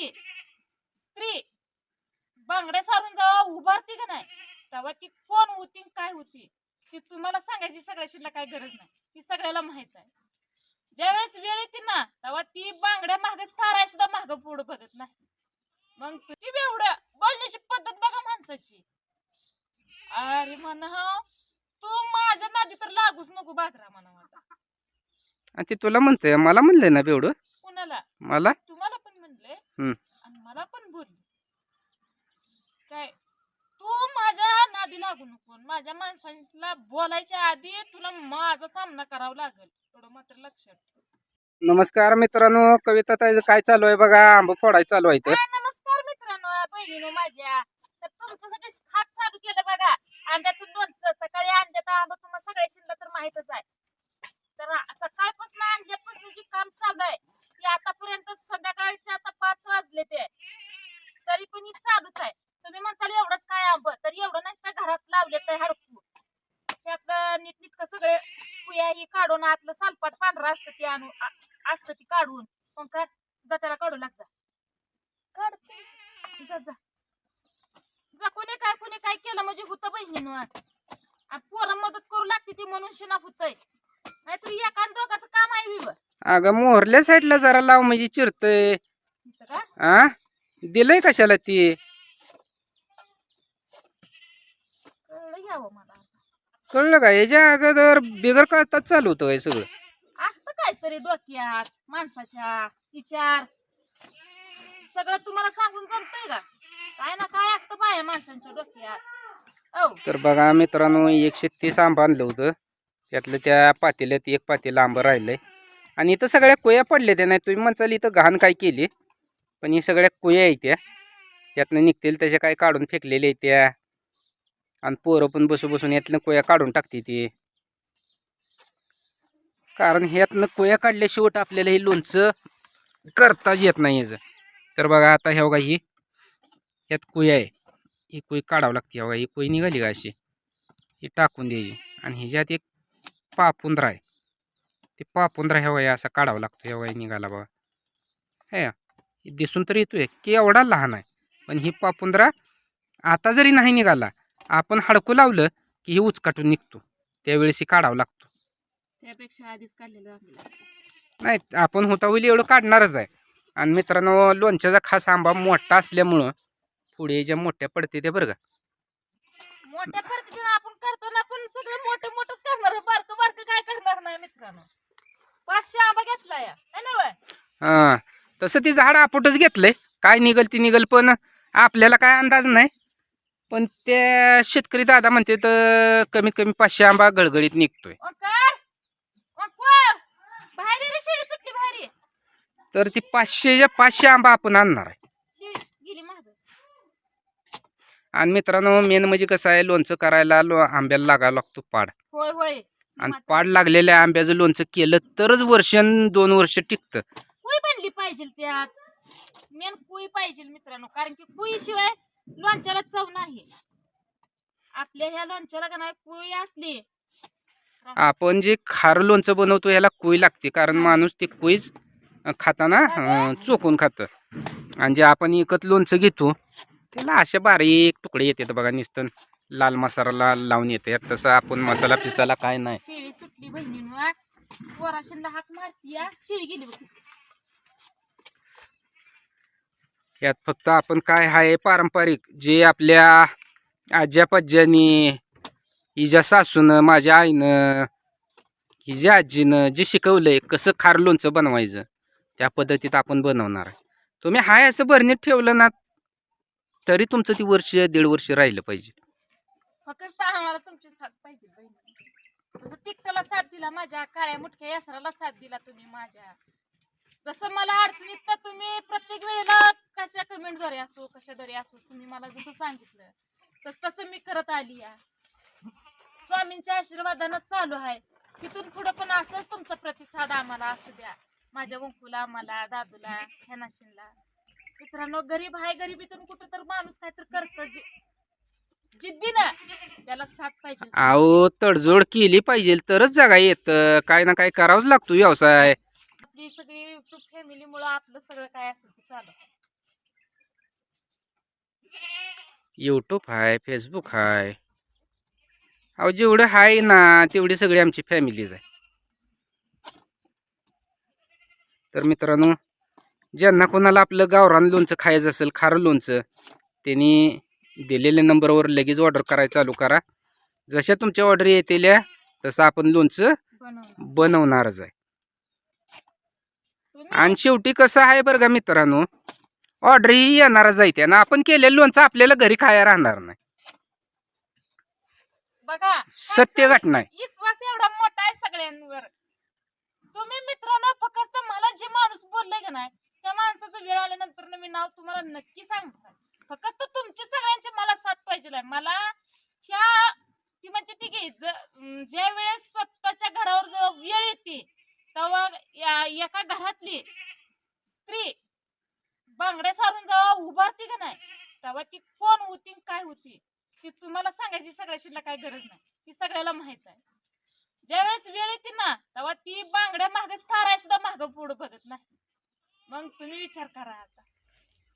एखादी स्त्री. बांगड्या सारून जेव्हा उभारते का नाही तेव्हा ती कोण होती काय होती ती तुम्हाला सांगायची सगळ्याशीला काय गरज नाही. ती सगळ्याला माहीत आहे. ज्यावेळेस वेळ येते ना तेव्हा ती बांगड्या मागे साराय सुद्धा माग पुढे बघत नाही. मग ती एवढं बोलण्याची पद्धत बघा माणसाची. अरे म्हणा तू माझ्या नादी तर लागूच नको बाजरा म्हणा आता. आणि ते तुला म्हणतोय मला म्हणलंय ना बेवडं? कुणाला? मला तुम्हाला पण म्हणले हम्म. आणि मला पण बोलले. काय तू माझ्या नादी लागू नको. माझ्या माणसाला बोलायच्या आधी तुला माझा सामना करावा लागेल. थोडं मात्र लक्षात ठेव. नमस्कार मित्रांनो कविता ताईचं काय चालू आहे बघा? आंबा फोडाय चालू आहे. हा, नमस्कार मित्रांनो बहिणीनो माझ्या. तर तुमच्यासाठी खात चालू केलं बघा. अंड्याचं लोणचं सकाळी अंड्यात आंबा तुम्हाला सगळ्या शिल्लक तर माहितच आहे तर सकाळपासून अंड्यापासून काम चालू आहे की आतापर्यंत संध्याकाळचे आता पाच वाजले ते तरी पण ही चालूच आहे तुम्ही म्हणताल एवढंच काय आंब तर एवढं नाही तर घरात लावले तर हडकू त्यातलं नीटनीटकं सगळे कुया ही काढून आतलं सालपाट पांढरं असतं ते आणून आ- असतं ती काढून. मग काय जा त्याला काढू लाग जा. काढते. जा जा. जा कोणी काय कोणी काय केलं म्हणजे होतं बहिणीनं. पोरं मदत करू लागते ती म्हणून शिना होतय नाहीतर एका दोघाचं काम आहे विवर. अगं मोहरल्या साईडला जरा लाव म्हणजे चिरतय. इथं का आ? दिलंय कशाला ती? कळलं घ्यावं मला. कळलं का? याच्या अगोदर बिगर कळतात चालू होतं हे सगळं. असतं काहीतरी डोक्यात माणसाच्या विचार. सगळं तुम्हाला सांगून जमतंय का? काय ना काय असतं बाया माणसांच्या डोक्यात. औ तर बघा मित्रांनो एकशे तीस आंबा आणलं होतं. त्यातलं त्या पातेल्यात एक पातेलं आंबं राहिलंय. आणि इथं सगळ्या कोया पडल्या त्या नाही तुम्ही म्हणचाल इथं घाण काय केली. पण ही सगळ्या कोया आहेत त्या. त्यातनं निघतील तशा काय काढून फेकलेल्या आहेत त्या. आणि पोरं पण बसू बसून यातनं कोया काढून टाकते ती. कारण ह्यातनं कोया काढल्याशिवाय आपल्याला हे लोणचं करताच येत नाही याचं. तर बघा आता ह्या बघा ही ह्यात कोया आहे. ही कोई काढावं लागते बघा ही कोई निघाली का अशी? ही टाकून द्यायची. आणि ह्याच्यात एक पापुंद्रा आहे. ते पापुंद्रा ह्या वया असा काढावा लागतो ह्या वया निघाला बघा. हे हे दिसून तर येतोय. की एवढा लहान आहे. पण ही पापुंद्रा आता जरी नाही निघाला आपण हडकू लावलं की ही उचकाटून निघतो. त्यावेळेस ही काढावं लागतो. त्यापेक्षा आधीच काढलेलं आपल्याला नाही आपण होता होईल एवढं काढणारच आहे. आणि मित्रांनो लोणच्याचा खास आंबा मोठा असल्यामुळं पुढे ज्या मोठ्या पडते ते बरं का. मोठ्या पद्धतीने आपण करताना पण सगळं मोठं मोठंच करणार बारकं बारकं काय करणार नाही मित्रांनो. पाचशे आंबा घेतला या ना वय? हां तसं ती झाड आपटच घेतलंय. काय निघल ती निघल पण आपल्याला काय अंदाज नाही. पण त्या शेतकरी दादा म्हणते तर कमीत कमी पाचशे आंबा गळगळीत निघतोय. तर ती पाचशेच्या पाचशे आंबा आपण आणणार आहे. आणि मित्रांनो मेन म्हणजे कसं आहे लोणचं करायला लो आंब्याला लागायला लागतो पाड. होय होय. आणि पाड लागलेल्या आंब्याचं लोणचं केलं तरच वर्ष दोन वर्ष टिकतं. पाहिजे त्यात? मेन कुई पाहिजे मित्रांनो कारण की कुई शिवाय लोणच्याला चव नाही आपल्या ह्या लोणच्याला का नाही कुई असली. आपण जे खारं लोणचं बनवतो याला कोई लागते. कारण माणूस ते कोईच खाताना अं, चोकून खातं. आणि जे आपण एकत लोणचं घेतो त्याला असे बारीक तुकडे येतात बघा नुसतं लाल मसाला लावून येते तसं आपण मसाला पिसाला काय नाही. शेळी सुटली बहिणीनं पोराशीला हाक मारती या शेळी गेली बघ यात फक्त आपण काय आहे पारंपरिक जे आपल्या आज्या पज्ज्यानी हिज्या सासूनं माझ्या आईनं हिज्या आजीनं जे शिकवलंय कसं खार लोणचं बनवायचं त्या पद्धतीत आपण बनवणार आहे. तुम्ही हाय असं भरणीत ठेवलं ना तरी तुमचं ती वर्ष दीड वर्ष राहिलं पाहिजे. फक्त आम्हाला तुमची साथ पाहिजे बहिणी. जसं तिकटाला साथ दिला माझ्या काळ्या मुठक्या यासराला साथ दिला तुम्ही माझ्या. जसं मला अडचणीत तर तुम्ही प्रत्येक वेळेला कशा कमेंटद्वारे असो कशाद्वारे असो तुम्ही मला जसं सांगितलं तस तसं मी करत आली या स्वामींच्या आशीर्वादानं चालू आहे. तिथून पुढे पण असंच तुमचा प्रतिसाद आम्हाला असू द्या. माझ्या वंकूला आम्हाला दादूला ह्यानाशीला मित्रांनो गरीब आहे गरिबीतून कुठं तर माणूस काहीतरी करतं. जिद्दी ना त्याला साथ पाहिजे. अहो तडजोड केली पाहिजे तरच जागा येतं. काय ना काय करावंच लागतो व्यवसाय. आपली सगळी युट्यूब फॅमिलीमुळं आपलं सगळं काय असेल ते चालू यूट्यूब आहे फेसबुक आहे अहो जेवढं आहे ना तेवढी सगळी आमची फॅमिलीज आहे. तर मित्रांनो ज्यांना कोणाला आपलं गावरान लोणचं खायचं असेल खारं लोणचं त्यांनी दिलेल्या नंबरवर लगेच ऑर्डर करायला चालू करा. जशा तुमच्या ऑर्डर येतील तसं आपण लोणचं बनवणारच आहे. आणि शेवटी कसं आहे बरं का मित्रांनो? ऑर्डर ही येणारच आहे ना आपण केलेलं लोणचं आपल्याला घरी खायला राहणार नाही. बघा सत्य घटना आहे. विश्वास एवढा मोठा आहे सगळ्यांवर. तुम्ही मित्रांनो फक्त मला जे माणूस बोललाय का नाही त्या माणसाचं वेळ आल्यानंतर मी नाव तुम्हाला नक्की सांगतो फक्त तुमची सगळ्यांची मला साथ पाहिजे मला ह्या ती म्हणते ती की ज्या वेळेस स्वतःच्या घरावर जेव्हा वेळ येते तेव्हा या- एका घरातली स्त्री बांगड्या सारून जेव्हा उभारती का नाही तेव्हा ती कोण होती काय होती ती तुम्हाला सांगायची सगळ्याशीला काय गरज नाही. ती सगळ्याला माहीत आहे. ज्यावेळेस वेळ येते ना तेव्हा ती बांगड्या मागे साराय सुद्धा माग पुढे बघत नाही. मग तुम्ही विचार करा आता.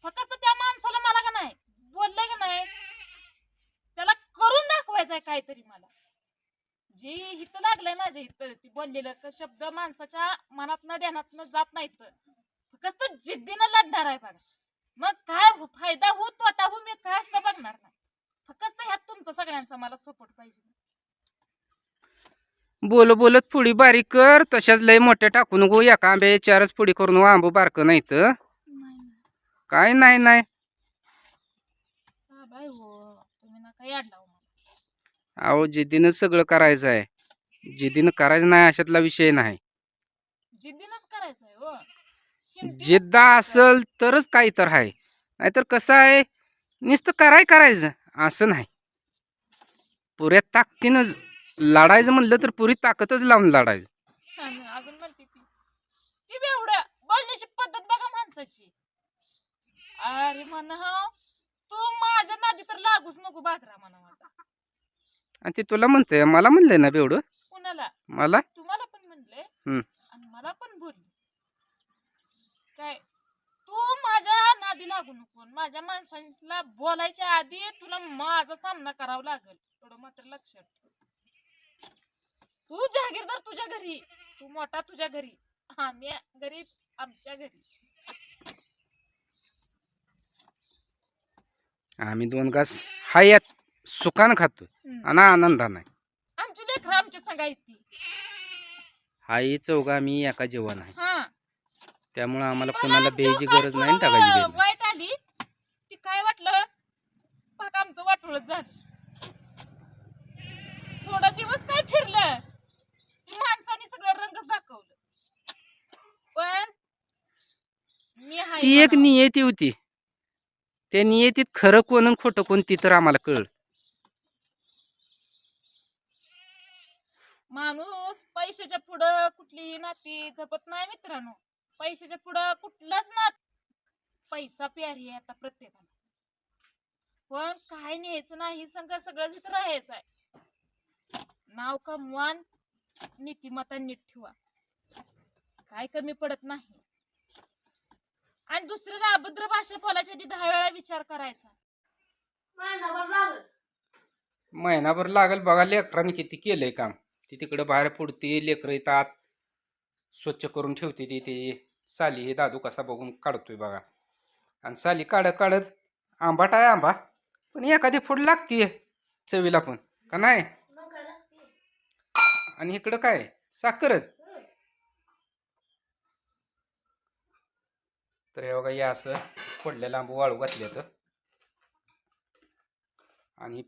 फक्त त्या माणसाला मला का नाही बोललंय का नाही त्याला करून दाखवायचंय काहीतरी मला. जे हित लागलंय माझ्या हित ती बोललेलं का शब्द माणसाच्या मनात न ध्यानात जात नाहीत. फक्त जिद्दीनं लढणार आहे बघा. मग काय हो- फायदा हो तोटा हो मी काय असं बघणार नाही. फक्त ह्यात तुमचा सगळ्यांचा मला सपोर्ट पाहिजे. बोल बोलत पुडी बारीक कर. तशाच लय मोठ्या टाकू नको. एका आंब्या चारच पुडी करून आंबो बारकं नाही तर काय नाही नाही तुम्ही नका याड लावू मला अहो जिद्दीनं सगळं करायचं आहे. जिद्दीनं करायचं नाही अशातला विषय नाही. जिद्दीनच हो. हिमतीनंच जिद्द. असल तरच काही तर आहे. नाहीतर कसं आहे? नुसतं कराय करायचं असं नाही. पुऱ्या ताकदीनंच लढायचं म्हणलं तर पुरी ताकदच लावून लढायचं. आणि अजून म्हणते ती. ती बी एवढं बोलण्याची पद्धत बघा माणसाची. अरे म्हणा तू माझ्या नादी तर लागूच नको बाकरा म्हणा आता. आणि ते तुला म्हणतंय मला म्हणलंय ना बेवडं कुणाला? मला? तुम्हाला पण म्हणले हम्म. आणि मला पण बोलली. काय? तू माझ्या नादी लागू नको. माझ्या माणसाला बोलायच्या आधी तुला माझा सामना करावा लागेल. थोडं मात्र लक्षात ठेव. तू जहागीरदार तुझ्या घरी. तू मोठा तुझ्या घरी. आम्ही गरीब आमच्या घरी. आम्ही दोन घास हायात सुखानं खातो आणि आनंदानं आमची लेकर सांगायची. हाई चौघा मी एका जेवण आहे. हा. त्यामुळं आम्हाला कोणाला काय गरज नाही आणि टाकायची गरज नाही वाईट आली ती काय वाटलं? पाक आमचं वाटोळच झालं. थोडा दिवस काय फिरलं ती माणसाने सगळं रंगच दाखवलं. पण मी हाय ती एक म्हणावं. नियती होती. त्या नियतीत खरं कोण आणि खोटं कोण ती तर आम्हाला कळलं. माणूस पैशाच्या पुढं कुठलीही नाती जपत नाही मित्रांनो. पैशाच्या पुढं कुठलाच नात पैसा प्यारी आहे आता प्रत्येकाला. पण काय न्यायचं नाही संघ सगळं जिथं राहायचं आहे. नाव कमवान नीतिमत्ता नीट ठेवा. काय कमी पडत नाही. आणि दुसऱ्याला अभद्र भाषा बोलायच्या आधी दहा वेळा विचार करायचा. महिनाभर लागेल बघा लेकरांनी किती केलंय काम. ती तिकडं बाहेर पुढती लेकरं येतात स्वच्छ करून ठेवते ती ती साली. हे दादू कसा बघून काढतोय बघा. आणि साली काढत काढत आंबाट आहे आंबा पण एखादी फूड लागते चवीला पण का नाही? आणि इकडं काय? साखरच. तर हे बघा या असं फोडलेलं आंबू वाळू घातले तर आणि